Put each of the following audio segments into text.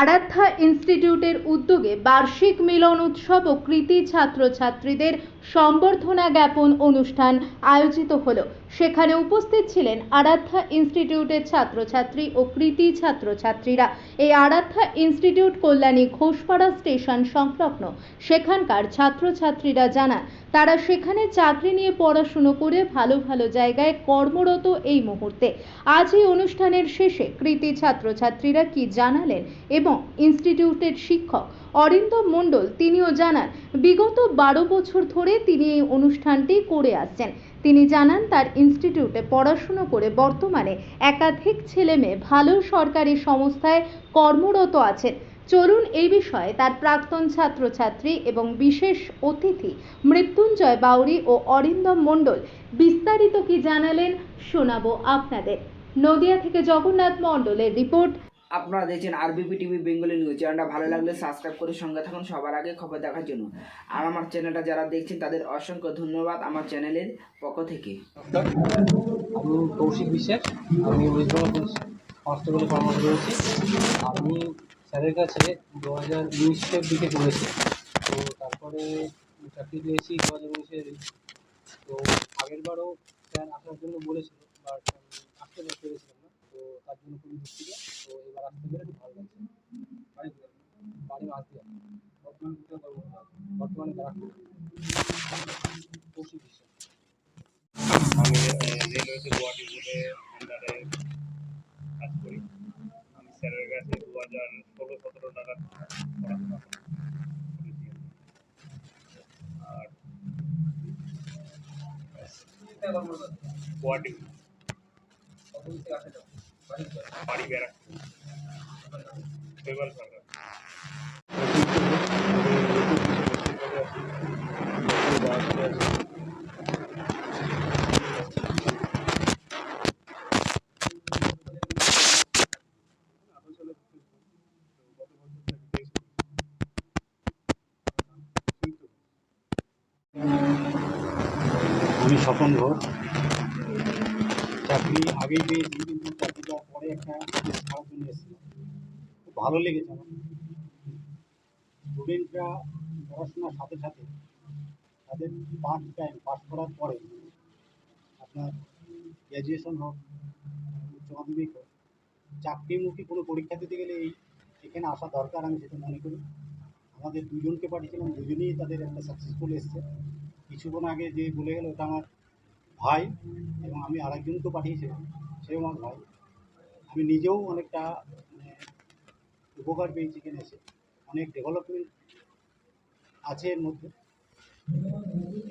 আরাধ্যা ইনস্টিটিউটের উদ্যোগে বার্ষিক মিলন উৎসব ও কৃতি ছাত্রছাত্রীদের সম্বর্ধনা জ্ঞাপন অনুষ্ঠান আয়োজিত হলো। সেখানে উপস্থিত ছিলেন আরাধ্যা ইনস্টিটিউটের ছাত্রছাত্রী ও কৃতি ছাত্রছাত্রীরা। এই আরাধ্যা ইনস্টিটিউট কল্যাণী ঘোষপাড়া স্টেশন সংলগ্ন। সেখানকার ছাত্রছাত্রীরা জানান, তারা সেখানে চাকরি নিয়ে পড়াশুনো করে ভালো ভালো জায়গায় কর্মরত এই মুহূর্তে। আজ এই অনুষ্ঠানের শেষে কৃতি ছাত্রছাত্রীরা কি জানালেন এবং ইনস্টিটিউটের শিক্ষক অরিন্দম মণ্ডল তিনিও জানান, বিগত বারো বছর ধরে তিনি এই অনুষ্ঠানটি করে আসছেন। তিনি জানান, তার ইনস্টিটিউটে পড়াশুনো করে বর্তমানে একাধিক ছেলে মেয়ে ভালো সরকারি সংস্থায় কর্মরত আছেন। চলুন এই বিষয়ে তার প্রাক্তন ছাত্রছাত্রী এবং বিশেষ অতিথি মৃত্যুঞ্জয় বাউরি ও অরিন্দম মণ্ডল বিস্তারিত কি জানালেন শোনাবো আপনাদের। নদিয়া থেকে জগন্নাথ মণ্ডলের রিপোর্ট আপনারা দেখছেন আরবিপি টিভি বেঙ্গলি নিউজ চ্যানেলটা ভালো লাগলে সাবস্ক্রাইব করে সঙ্গে থাকুন, সবার আগে খবর দেখার জন্য। আর আমার চ্যানেলটা যারা দেখছেন, তাদের অসংখ্য ধন্যবাদ আমার চ্যানেলের পক্ষ থেকে। আমি কৌশিক বিশ্বাস, আমি পুলিশ কনস্টেবলে কর্মরত রয়েছি। আমি স্যারের কাছে দু হাজার উনিশের দিকে পড়েছি তো তারপরে চাকরি পেয়েছি দু হাজার উনিশের। তো আগের বারও স্যার আসার জন্য বলেছিল, বাট আসতে পেরেছিলাম তার জন্য খুবই দুঃখিত তো এবার আসতে পেরে খুব ভালো লাগছে। বাড়ি? বাড়ি দিয়া বর্তমানে করব বর্তমানে ব্যারাকপুর আমি রেলওয়েতে গুয়াহাটি বোর্ডে আন্ডারে কাজ করি আমি স্যারের কাছে দু হাজার ষোলো সতেরো নাগাদ পড়াশোনা করেছি আর গুয়াহাটি। বাড়ি আমি স্বপন ঘোষ চাকরি আগেই পেয়েছি কিন্তু পরে একটা ছাড়ার জন্য এসেছিলাম। খুব ভালো লেগেছে আমার। স্টুডেন্টরা পড়াশোনার সাথে সাথে তাদের পার্ট টাইম পাস করার পরে আপনার গ্র্যাজুয়েশন হোক, উচ্চ মাধ্যমিক হোক চাকরিমুখী কোনো পরীক্ষা দিতে গেলে এই এখানে আসা দরকার আমি সেটা মনে করি। আমাদের দুজনকে পাঠিয়েছিলাম, দুজনেই তাদের একটা সাকসেসফুল এসছে। কিছুক্ষণ আগে যে বলে গেল, ওটা আমার ভাই এবং আমি আরেকজনকেও পাঠিয়েছিলাম, সেও আমার ভাই। আমি নিজেও অনেকটা মানে উপকার পেয়েছি এখানে এসে অনেক ডেভেলপমেন্ট আছে এর মধ্যে।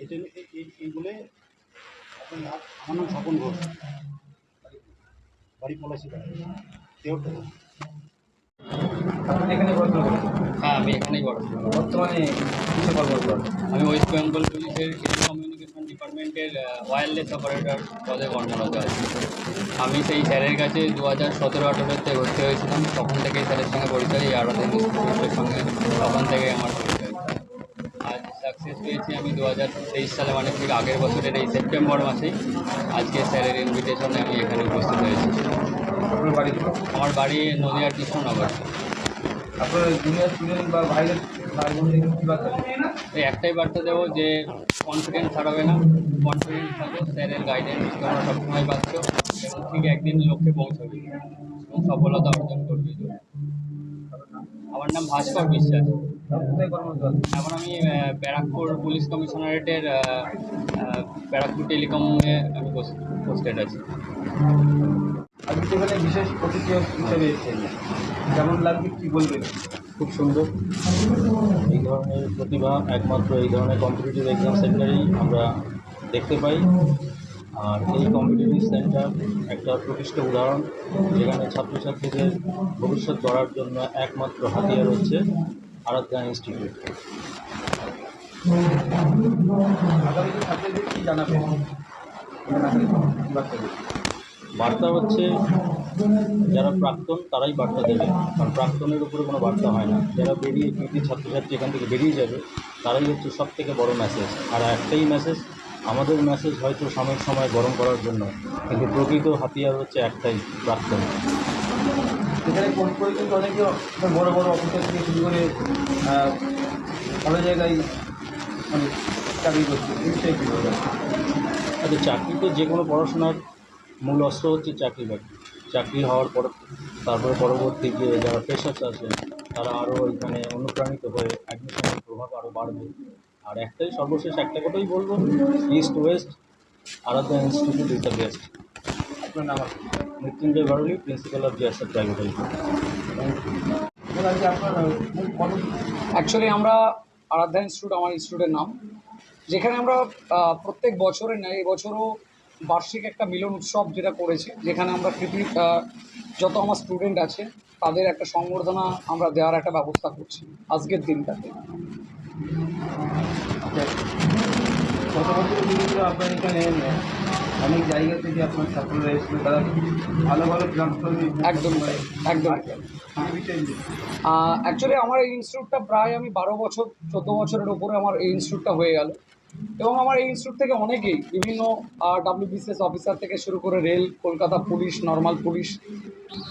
এই জন্য এই- এই- এইগুলো আমার নাম স্বপন ঘোষ। বাড়ি পলাশি দেওটা এখানে হ্যাঁ আমি এখানেই বর্তমানে? আমি ওয়েস্ট বেঙ্গল পুলিশের ডিপার্টমেন্টের ওয়্যারলেস অপারেটর পদে কর্মরত আছি। আমি সেই স্যারের কাছে দু হাজার সতেরো আঠেরোতে ভর্তি হয়েছিলাম। তখন থেকেই স্যারের সঙ্গে পরিচয় এই আরও ইনস্টিটিউটের সঙ্গে। তখন থেকেই আমার পরিচয়। আজ সাকসেস পেয়েছি আমি দু হাজার তেইশ সালে মানে ঠিক আগের বছরের এই সেপ্টেম্বর মাসেই আজকে স্যারের ইনভিটেশনে আমি এখানে উপস্থিত হয়েছি? আমার বাড়ি নদিয়ার কৃষ্ণনগর। আপনার জুনিয়র স্টুডেন্ট বা ভাইদের ভাই বোনদের কী বার্তা এই একটাই বার্তা দেবো যে কনফিডেন্স হারাবে না। কনফিডেন্স থাকো স্যারের গাইডেন্স তোমরা সবসময় পাচ্ছ এবং ঠিক একদিন লক্ষ্যে পৌঁছবে এবং সফলতা অর্জন করবে। আমার নাম ভাস্কর বিশ্বাস? এখন আমি ব্যারাকপুর পুলিশ কমিশনারেটের ব্যারাকপুর টেলিকমে আমি পোস্টেড আছি। আজকে সেখানে বিশেষ অতিথি হিসেবে এসেছেন কেমন লাগবে কী বলবেন খুব সুন্দর। এই ধরনের প্রতিভা একমাত্র এই ধরনের কম্পিটিটিভ এক্সাম সেন্টারেই আমরা দেখতে পাই। আর এই কম্পিটিটিভ সেন্টার একটা প্রতিষ্ঠিত উদাহরণ যেখানে ছাত্রছাত্রীদের ভবিষ্যৎ গড়ার জন্য একমাত্র হাতিয়ার হচ্ছে আরাধ্যা ইনস্টিটিউট আগামীতে ছাত্রীদের কী জানাবেন? কী বার্তা হচ্ছে যারা প্রাক্তন তারাই বার্তা দেবে। কারণ প্রাক্তনের উপরে কোনো বার্তা হয় না। যারা বেরিয়ে কৃতি ছাত্রছাত্রী এখান থেকে বেরিয়ে যাবে তারাই হচ্ছে সব থেকে বড় মেসেজ আর একটাই মেসেজ আমাদের মেসেজ হয়তো সময়ের সময় গরম করার জন্য কিন্তু প্রকৃত হাতিয়ার হচ্ছে একটাই প্রাক্তন। সেখানে কোর্স করে কিন্তু অনেকে বড় বড় অফিসার থেকে শুরু করে ভালো জায়গায় মানে চাকরি করছে। আচ্ছা চাকরি তো যে কোনো পড়াশোনার মূল অস্ত্র হচ্ছে চাকরি বাকরি। চাকরি হওয়ার পর, তারপরে পরবর্তী যে যারা পেশাস আছে তারা আরও এখানে অনুপ্রাণিত হয়ে অ্যাডমিশনের প্রভাব আরও বাড়বে। আর একটাই সর্বশেষ, একটা কথাই বলব east west Aradhya institute is the best আপনার নাম Mrityunjay Garuli principal of GSF private actually আমরা আরাধ্যা ইনস্টিটিউট আমার ইনস্টিটিউটের নাম। যেখানে আমরা প্রত্যেক বছরের ন্যায় এবছরও বার্ষিক একটা মিলন উৎসব যেটা করেছি যেখানে আমরা কৃতি যত আমার স্টুডেন্ট আছে তাদের একটা সংবর্ধনা আমরা দেওয়ার একটা ব্যবস্থা করছি আজকের দিনটাতে। আপনার এখানে অনেক জায়গা থেকে আপনার ছাত্ররা এসেছিল তারা ভালো ভালো একদম একদম? অ্যাকচুয়ালি আমার এই ইনস্টিটিউটটা প্রায় আমি বারো বছর চোদ্দ বছরের ওপরে আমার এই ইনস্টিটিউটটা হয়ে গেল। এবং আমার এই ইনস্টিটিউট থেকে অনেকেই বিভিন্ন ডাব্লিউবিসিএস অফিসার থেকে শুরু করে rail Kolkata police normal police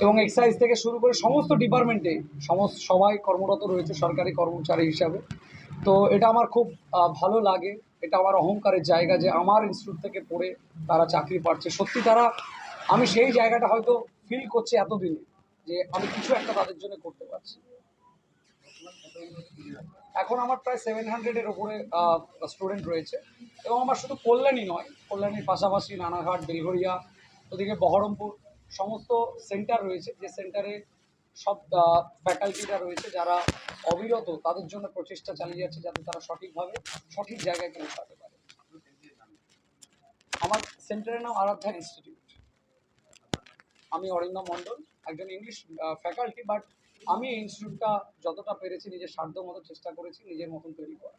এবং এক্সাইজ থেকে শুরু করে সমস্ত ডিপার্টমেন্টে সমস্ত, সবাই কর্মরত রয়েছে সরকারি কর্মচারী হিসাবে। তো এটা আমার খুব ভালো লাগে। এটা আমার অহংকারের জায়গা যে আমার ইনস্টিটিউট থেকে পড়ে তারা চাকরি পাচ্ছে। সত্যি তারা, আমি সেই জায়গাটা হয়তো ফিল করছি এতদিনে যে আমি কিছু একটা তাদের জন্য করতে পারছি। এখন আমার প্রায় সেভেন হান্ড্রেডের ওপরে স্টুডেন্ট রয়েছে। এবং আমার শুধু কল্যাণী নয়, কল্যাণীর পাশাপাশি নানাঘাট বেলঘরিয়া ওদিকে বহরমপুর, সমস্ত সেন্টার রয়েছে। যে সেন্টারে সব ফ্যাকাল্টিরা রয়েছে যারা অবিরত তাদের জন্য প্রচেষ্টা চালিয়ে যাচ্ছে যাতে তারা সঠিকভাবে সঠিক জায়গায় পৌঁছাতে পারে। আমার সেন্টারের নাম আরাধ্যা ইনস্টিটিউট আমি অরিন্দম মণ্ডল, একজন ইংলিশ ফ্যাকাল্টি বাট আমি এই ইনস্টিটিউটটা যতটা পেরেছি নিজের সাধ্য মতো চেষ্টা করেছি নিজের মতন তৈরি করা